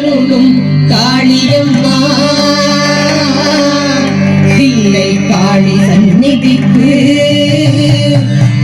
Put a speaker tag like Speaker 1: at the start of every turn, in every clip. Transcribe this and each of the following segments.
Speaker 1: மறைந்தருளும் காளியம்மா இல்லை காளி சந்நிதிக்கு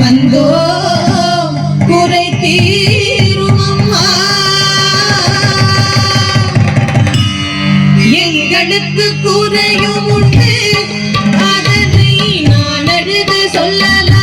Speaker 1: வந்தோ குறை தீரும் எங்களுக்கு குறையும் உண்டு அதனை நான் அழுது சொல்லலாம்.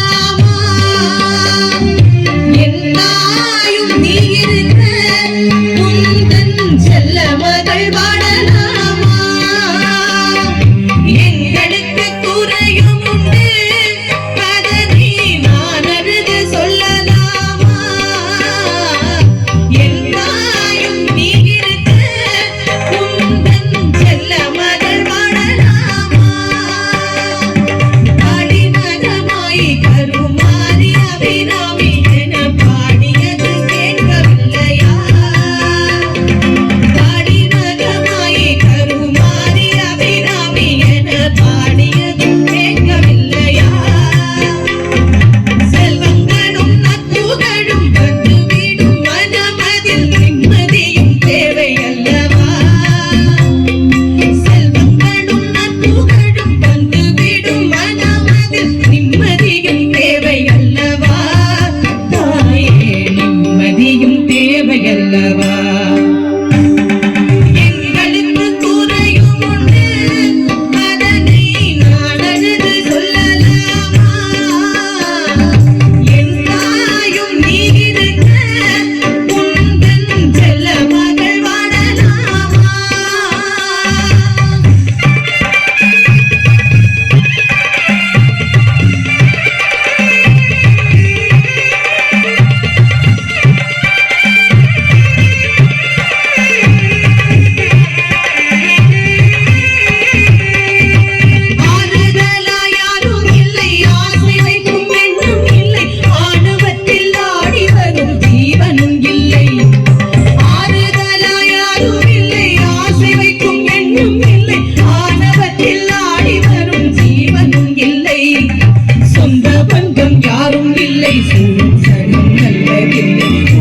Speaker 1: Thank you.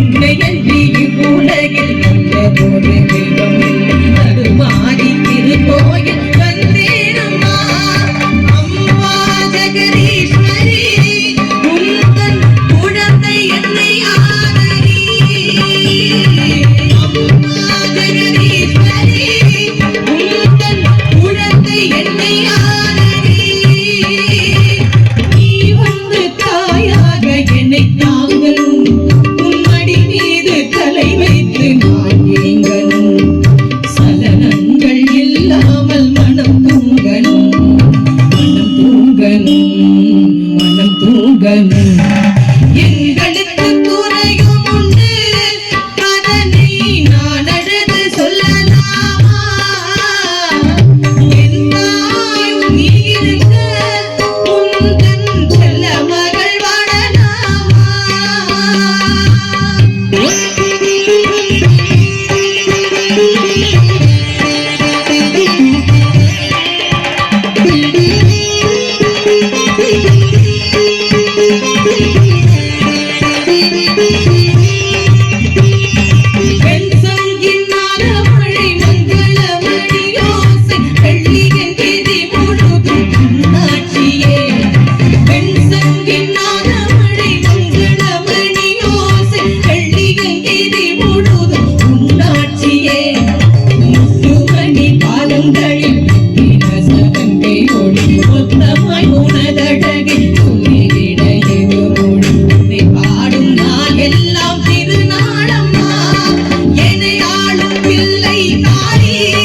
Speaker 1: Linda.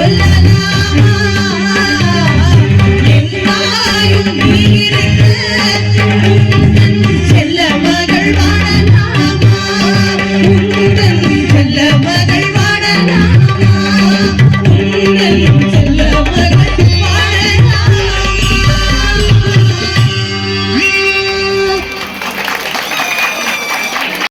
Speaker 1: சொல்லலாம்